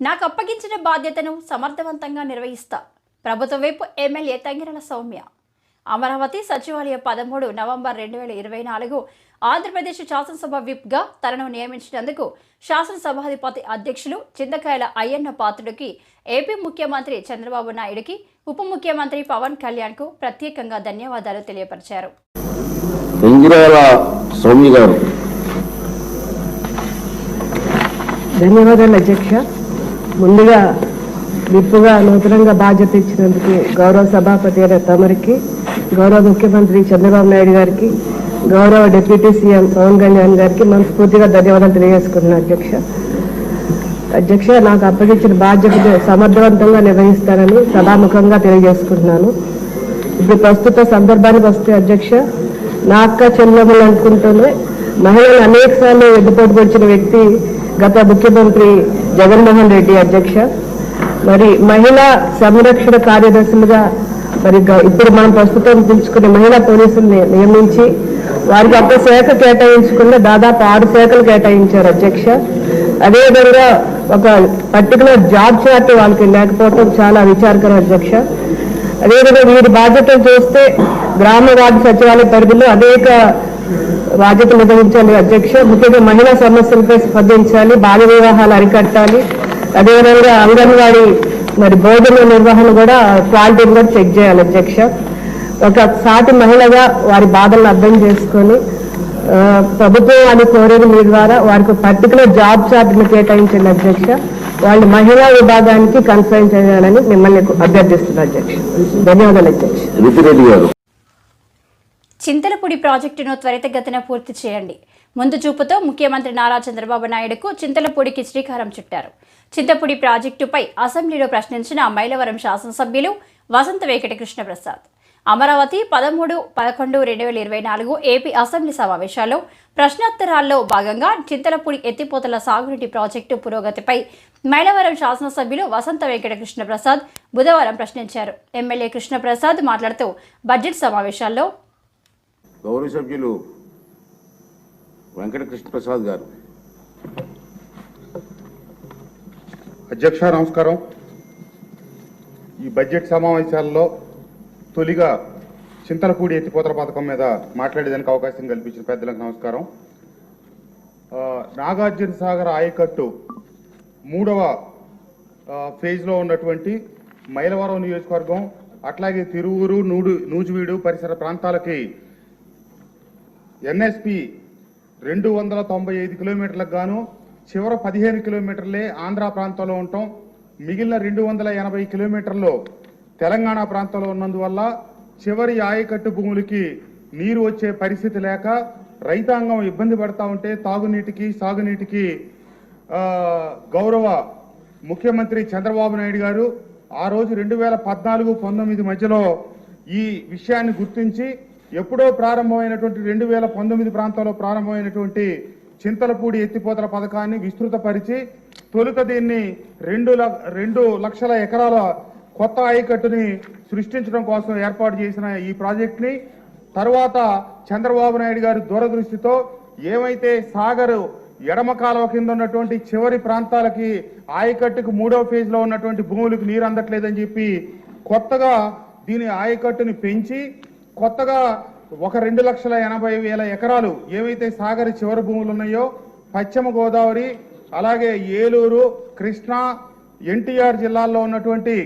నాకు అప్పగించిన బాధ్యతను సమర్థవంతంగా నిర్వహిస్తా. ప్రభుత్వ వైపు ఎమ్మెల్యే తంగిరల సౌమ్య. అమరావతి సచివాలయ పదమూడు నవంబర్ రెండు వేల ఇరవై నాలుగు ఆంధ్రప్రదేశ్ శాసనసభ విప్గా తనను నియమించినందుకు శాసనసభాధిపతి అధ్యక్షులు చింతకాయల అయ్యన్న పాత్రుడికి ఏపీ ముఖ్యమంత్రి చంద్రబాబు నాయుడికి ఉప ముఖ్యమంత్రి పవన్ కళ్యాణ్కు ప్రత్యేకంగా ధన్యవాదాలు తెలియపరిచారు. ధన్యవాదాలు అధ్యక్ష. ముందుగా విప్పుగా నూతనంగా బాధ్యత ఇచ్చినందుకు గౌరవ సభాపతి అయిన తమరికి గౌరవ ముఖ్యమంత్రి చంద్రబాబు నాయుడు గారికి గౌరవ డిప్యూటీ సీఎం పవన్ కళ్యాణ్ గారికి మనస్ఫూర్తిగా ధన్యవాదాలు తెలియజేసుకుంటున్నాను అధ్యక్ష. అధ్యక్ష నాకు అప్పగించిన బాధ్యత సమర్థవంతంగా నిర్వహిస్తానని సభాముఖంగా తెలియజేసుకుంటున్నాను. ఇప్పుడు ప్రస్తుత సందర్భానికి వస్తే అధ్యక్ష నా అక్క చెల్లెములు అనుకుంటూనే మహిళలు అనేక సార్లు ఎద్దుపోటు వచ్చిన వ్యక్తి గత ముఖ్యమంత్రి జగన్మోహన్ రెడ్డి అధ్యక్ష మరి మహిళా సంరక్షణ కార్యదర్శులుగా మరి గ- ఇప్పుడు మనం ప్రస్తుతం పిలుచుకునే మహిళా పోలీసుల్ని నియమించి వారికి ఒక్క శాఖ కేటాయించకుండా దాదాపు ఆరు శాఖలు కేటాయించారు అధ్యక్ష. అదేవిధంగా ఒక పర్టికులర్ జాబ్ చార్ట్ వాళ్ళకి లేకపోవడం చాలా విచారకరం అధ్యక్ష. అదేవిధంగా వీరి బాధ్యతలు చూస్తే గ్రామ వార్డు సచివాలయ పరిధిలో అనేక బాధ్యతలు నిర్వహించాలి. అధ్యక్ష ముఖ్యంగా మహిళా సమస్యలపై స్పందించాలి బాల వివాహాలు అరికట్టాలి. అదేవిధంగా అంగన్వాడీ మరి బోధన నిర్వహణ కూడా క్వాలిటీ కూడా చెక్ చేయాలి అధ్యక్ష. ఒక సాటి మహిళగా వారి బాధలను అర్థం చేసుకొని ప్రభుత్వం అని కోరేది మీ ద్వారా వారికి పర్టికులర్ జాబ్ చార్ట్ని కేటాయించండి అధ్యక్ష. వాళ్ళు మహిళా విభాగానికి కన్సైన్ చేయాలని మిమ్మల్ని అభ్యర్థిస్తున్నారు అధ్యక్ష. ధన్యవాదాలు అధ్యక్ష. చింతలపూడి ప్రాజెక్టును త్వరితగతిన పూర్తి చేయండి. ముందు చూపుతో ముఖ్యమంత్రి నారా చంద్రబాబు నాయుడుకు చింతలపూడికి శ్రీకారం చుట్టారు. చింతపూడి ప్రాజెక్టుపై అసెంబ్లీలో ప్రశ్నించిన మైలవరం శాసనసభ్యులు వసంత వెంకటకృష్ణ ప్రసాద్ అమరావతి పదమూడు పదకొండు రెండు వేల ఇరవై నాలుగు ఏపీ అసెంబ్లీ సమావేశాల్లో ప్రశ్నోత్తరాల్లో భాగంగా చింతలపూడి ఎత్తిపోతల సాగునీటి ప్రాజెక్టు పురోగతిపై మైలవరం శాసనసభ్యులు వసంత వెంకటకృష్ణ ప్రసాద్ బుధవారం ప్రశ్నించారు. ఎమ్మెల్యే కృష్ణప్రసాద్ మాట్లాడుతూ బడ్జెట్ సమావేశాల్లో గౌరవ సభ్యులు వెంకటకృష్ణ ప్రసాద్ గారు. అధ్యక్ష నమస్కారం. ఈ బడ్జెట్ సమావేశాల్లో తొలిగా చింతలపూడి ఎత్తిపోతల పథకం మీద మాట్లాడేదానికి అవకాశం కల్పించిన పెద్దలకు నమస్కారం. నాగార్జున సాగర్ ఆయకట్టు మూడవ ఫేజ్లో ఉన్నటువంటి మైలవరం నియోజకవర్గం అట్లాగే తిరువురు నూడు నూజివీడు పరిసర ప్రాంతాలకి ఎన్ఎస్పి రెండు వందల తొంభై ఐదు కిలోమీటర్లకు గాను చివర పదిహేను కిలోమీటర్లే ఆంధ్ర ప్రాంతంలో ఉంటాం. మిగిలిన రెండు వందల ఎనభై కిలోమీటర్లు తెలంగాణ ప్రాంతంలో ఉన్నందువల్ల చివరి ఆయకట్టు భూములకి నీరు వచ్చే పరిస్థితి లేక రైతాంగం ఇబ్బంది పడతా ఉంటే తాగునీటికి సాగునీటికి గౌరవ ముఖ్యమంత్రి చంద్రబాబు నాయుడు గారు ఆ రోజు రెండు వేల పద్నాలుగు పంతొమ్మిది మధ్యలో ఈ విషయాన్ని గుర్తించి ఎప్పుడో ప్రారంభమైనటువంటి రెండు వేల పంతొమ్మిది ప్రాంతంలో ప్రారంభమైనటువంటి చింతలపూడి ఎత్తిపోతల పథకాన్ని విస్తృతపరిచి తొలుత దీన్ని రెండు ల- రెండు లక్షల ఎకరాల కొత్త ఆయకట్టుని సృష్టించడం కోసం ఏర్పాటు చేసిన ఈ ప్రాజెక్ట్ని తర్వాత చంద్రబాబు నాయుడు గారి దూరదృష్టితో ఏమైతే సాగర్ ఎడమ కాలువ కింద ఉన్నటువంటి చివరి ప్రాంతాలకి ఆయకట్టుకు మూడో ఫేజ్లో ఉన్నటువంటి భూములకు నీరు అందట్లేదని చెప్పి కొత్తగా దీని ఆయకట్టుని పెంచి కొత్తగా ఒక రెండు లక్షల ఎనభై వేల ఎకరాలు ఏవైతే సాగర్ చివరి భూములు ఉన్నాయో పశ్చిమ గోదావరి అలాగే ఏలూరు కృష్ణా ఎన్టీఆర్ జిల్లాల్లో ఉన్నటువంటి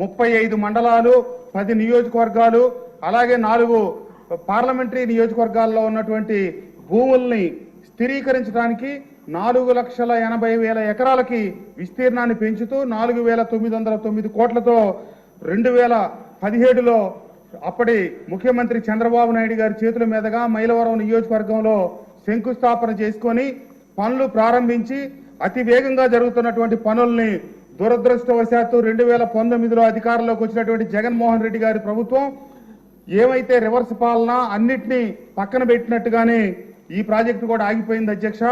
ముప్పై ఐదు మండలాలు పది నియోజకవర్గాలు అలాగే నాలుగు పార్లమెంటరీ నియోజకవర్గాల్లో ఉన్నటువంటి భూముల్ని స్థిరీకరించడానికి నాలుగు లక్షల ఎనభై వేల ఎకరాలకి విస్తీర్ణాన్ని పెంచుతూ నాలుగు వేల తొమ్మిది వందల తొమ్మిది కోట్లతో రెండు వేల పదిహేడులో అప్పటి ముఖ్యమంత్రి చంద్రబాబు నాయుడు గారి చేతుల మీదుగా మైలవరం నియోజకవర్గంలో శంకుస్థాపన చేసుకొని పనులు ప్రారంభించి అతి వేగంగా జరుగుతున్నటువంటి పనుల్ని దురదృష్టవశాత్తు రెండు వేల పంతొమ్మిదిలో అధికారంలోకి వచ్చినటువంటి జగన్మోహన్ రెడ్డి గారి ప్రభుత్వం ఏమైతే రివర్స్ పాలన అన్నిటినీ పక్కన పెట్టినట్టుగానే ఈ ప్రాజెక్టు కూడా ఆగిపోయింది అధ్యక్ష.